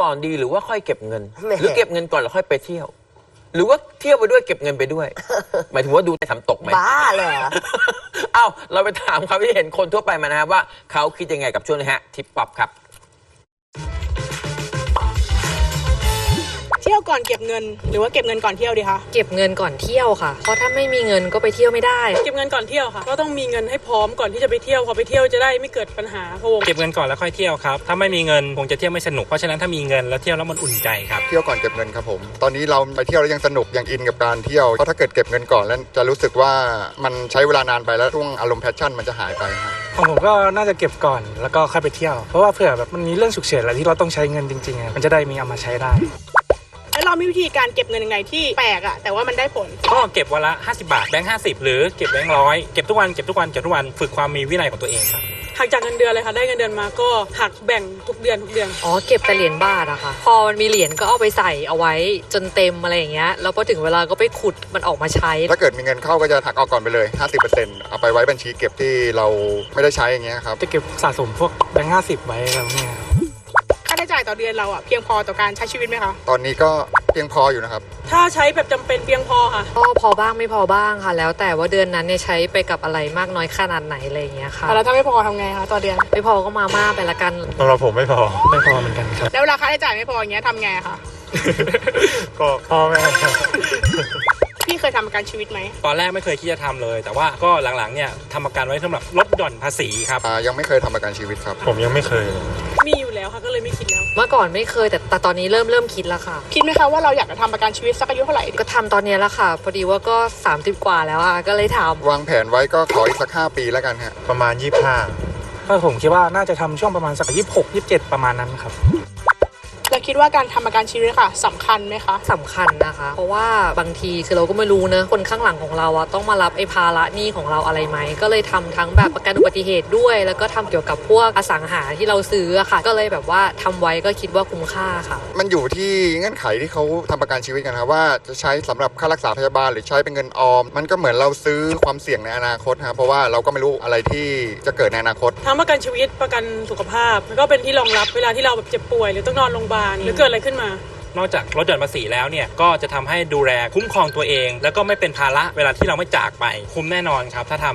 ก่อนดีหรือว่าค่อยเก็บเงิน แหมหรือเก็บเงินก่อนแล้วค่อยไปเที่ยว หรือว่าเที่ยวไปด้วยเก็บเงินไปด้วย หมายถึงว่าดูในทำตกไหม บ้าเหรอ เอ้า เราไปถามความคิดเห็นคนทั่วไปมานะครับว่าเขาคิดยังไงกับช่วงนี้ฮะ ทิปป๊อปครับ ก่อนเก็บเงิน หรือว่าเก็บเงินก่อนเที่ยวดีคะเก็บเงินก่อนเที่ยวค่ะ เพราะถ้าไม่มีเงินก็ไปเที่ยวไม่ได้ เก็บเงินก่อนเที่ยวค่ะ ก็ต้องมีเงินให้พร้อมก่อนที่จะไปเที่ยวพอไปเที่ยวจะได้ไม่เกิดปัญหาพะวงเก็บเงินก่อนแล้วค่อยเที่ยวครับถ้าไม่มีเงินคงจะเที่ยวไม่สนุกเพราะฉะนั้นถ้ามีเงินแล้วเที่ยวแล้วมันอุ่นใจครับเที่ยวก่อนเก็บเงินครับผม ตอนนี้เราไปเที่ยวแล้วยังสนุกยังอินกับการเที่ยวเพราะถ้าเกิดเก็บเงินก่อนแล้วจะรู้สึกว่ามันใช้เวลานานไปแล้วช่วงอารมณ์แพชชั่นมันจะหายไปครับของผมก็น่าจะเก็บก่อนแล้วก็ค่อยไปเที่ยว เพราะว่าเผื่อแบบมันมีเรื่องฉุกเฉินอะไรที่เราต้องใช้เงินจริงๆอะมันจะได้มีเอามาใช้ได้แล้ว เรามีวิธีการเก็บเงินยังไงที่แปลกอะแต่ว่ามันได้ผล ก็เก็บวันละ 50 บาทแบงค์50หรือเก็บแบงค์ร้อยเก็บทุกวันเก็บทุกวันเก็บทุกวันฝึกความมีวินัยของตัวเองครับ หักจากเงินเดือนเลยค่ะ ได้เงินเดือนมาก็หักแบ่งทุกเดือนทุกเดือน อ๋อเก็บแต่เหรียญบาทอะค่ะ พอมันมีเหรียญก็เอาไปใส่เอาไว้จนเต็มอะไรอย่างเงี้ยแล้วพอถึงเวลาก็ไปขุดมันออกมาใช้ ถ้าเกิดมีเงินเข้าก็จะหักออกก่อนไปเลย 50%เอาไปไว้บัญชีเก็บที่เราไม่ได้ใช้อย่างเงี้ยครับ จะเก็บสะสมพวกแบงค์ห้าสิบไว้อะไรพวกเนี้ยค่าใช้จ่าย ต่อเดือนเราอะเพียงพอต่อการใช้ชีวิตไหมคะ ตอนนี้ก็เพียงพออยู่นะครับ ถ้าใช้แบบจำเป็นเพียงพอค่ะ ก็พอบ้างไม่พอบ้างค่ะ แล้วแต่ว่าเดือนนั้นเนี่ยใช้ไปกับอะไรมากน้อยขนาดไหนอะไรอย่างเงี้ยค่ะแล้วถ้าไม่พอทำไงคะต่อเดือน ไม่พอก็มาม่าไปละกัน สำหรับผมไม่พอไม่พอเหมือนกันครับ แล้วเวลาค่าใช้จ่ายไม่พออย่างเงี้ยทำไงอะคะก็พ่อแม่พี่เคยทำประกันชีวิตไหมตอนแรกไม่เคยคิดจะทำเลย แต่ว่าก็หลังๆเนี่ยทำประกันไว้สำหรับลดหย่อนภาษีครับ อ่ายังไม่เคยทำประกันชีวิตครับ ผมยังไม่เคยเลยมีอยู่ แล้วค่ะก็เลยไม่คิดแล้ว เมื่อก่อนไม่เคยแต่แต่ตอนนี้เริ่มเริ่มคิดแล้วค่ะ คิดไหมคะว่าเราอยากจะทำประกันชีวิตสักอายุเท่าไหร่ก็ทำตอนเนี้ยแล้วค่ะ พอดีว่าก็ 30 กว่าแล้วอะก็เลยทำวางแผนไว้ก็ขออีกสัก 5 ปีแล้วกันฮะ ประมาณ 25ก็ผมคิดว่าน่าจะทำช่วงประมาณสักยี่สิบหกยี่สิบเจ็ดประมาณนั้นครับ แล้วคิดว่าการทำประกันชีวิตค่ะสำคัญไหมคะ สำคัญนะคะ เพราะว่าบางทีคือเราก็ไม่รู้เนอะคนข้างหลังของเราอะต้องมารับไอ้ภาระหนี้ของเราอะไรไหม ก็เลยทำทั้งแบบประกันอุบัติเหตุด้วย แล้วก็ทำเกี่ยวกับพวกอสังหาที่เราซื้ออะค่ะ ก็เลยแบบว่าทำไว้ก็คิดว่าคุ้มค่าค่ะ มันอยู่ที่เงื่อนไขที่เขาทำประกันชีวิตกันครับว่าจะใช้สำหรับค่ารักษาพยาบาลหรือใช้เป็นเงินออม มันก็เหมือนเราซื้อความเสี่ยงในอนาคตครับเพราะว่าเราก็ไม่รู้อะไรที่จะเกิดในอนาคต ทั้งประกันชีวิตประกันสุขภาพ แล้วก็เป็นที่รองรับเวลาที่เราแบบเจ็บป่วยหรือต้องนอนโรงพยาบาล หรือเกิดอะไรขึ้นมา นอกจากลดหย่อนภาษีแล้วเนี่ย ก็จะทำให้ดูแลคุ้มครองตัวเอง แล้วก็ไม่เป็นภาระเวลาที่เราไม่จากไป คุ้มแน่นอนครับ ถ้าท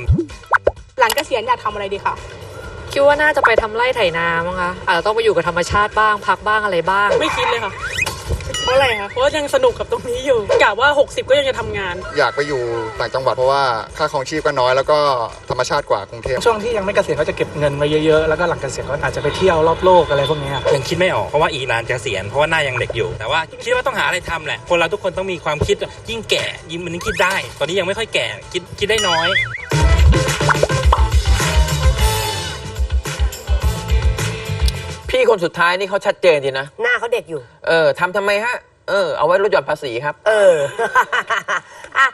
ำ หลังเกษียณอยากทำอะไรดีคะคิดว่าน่าจะไปทำไร่ไถนามั้งคะอาจจะต้องไปอยู่กับธรรมชาติบ้าง พักบ้างอะไรบ้าง ไม่คิดเลยค่ะ เพราะอะไรคะเพราะว่ายังสนุกกับตรงนี้อยู่กะว่า 60 ก็ยังจะทำงาน อยากไปอยู่ต่างจังหวัดเพราะว่าค่าครองชีพก็น้อยแล้วก็ธรรมชาติกว่ากรุงเทพ ช่วงที่ยังไม่เกษียณก็จะเก็บเงินไว้เยอะๆ แล้วก็หลังเกษียณก็อาจจะไปเที่ยวรอบโลกอะไรพวกเนี้ยยังคิดไม่ออกเพราะว่าอีกนานจะเกษียณเพราะว่าหน้ายังเด็กอยู่ แต่ว่าคิดว่าต้องหาอะไรทำแหละ คนเราทุกคนต้องมีความคิดยิ่งแก่ยิ่งมันยิ่งคิดได้ ตอนนี้ยังไม่ค่อยแก่คิดคิดได้น้อย พี่คนสุดท้ายนี่เขาชัดเจนดีนะ หน้าเขาเด็กอยู่ เออทำทำไมฮะ เออ เอาไว้ลดหย่อนภาษีครับ เออ อะ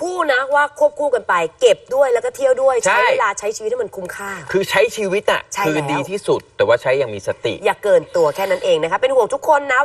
พูดนะว่าควบคู่กันไป เก็บด้วยแล้วก็เที่ยวด้วยใช่ใช้เวลาใช้ชีวิตให้มันคุ้มค่า คือใช้ชีวิตอะ ใช่คือแล้ว ดีที่สุดแต่ว่าใช้อย่างมีสติ อย่าเกินตัวแค่นั้นเองนะคะเป็นห่วงทุกคนนะ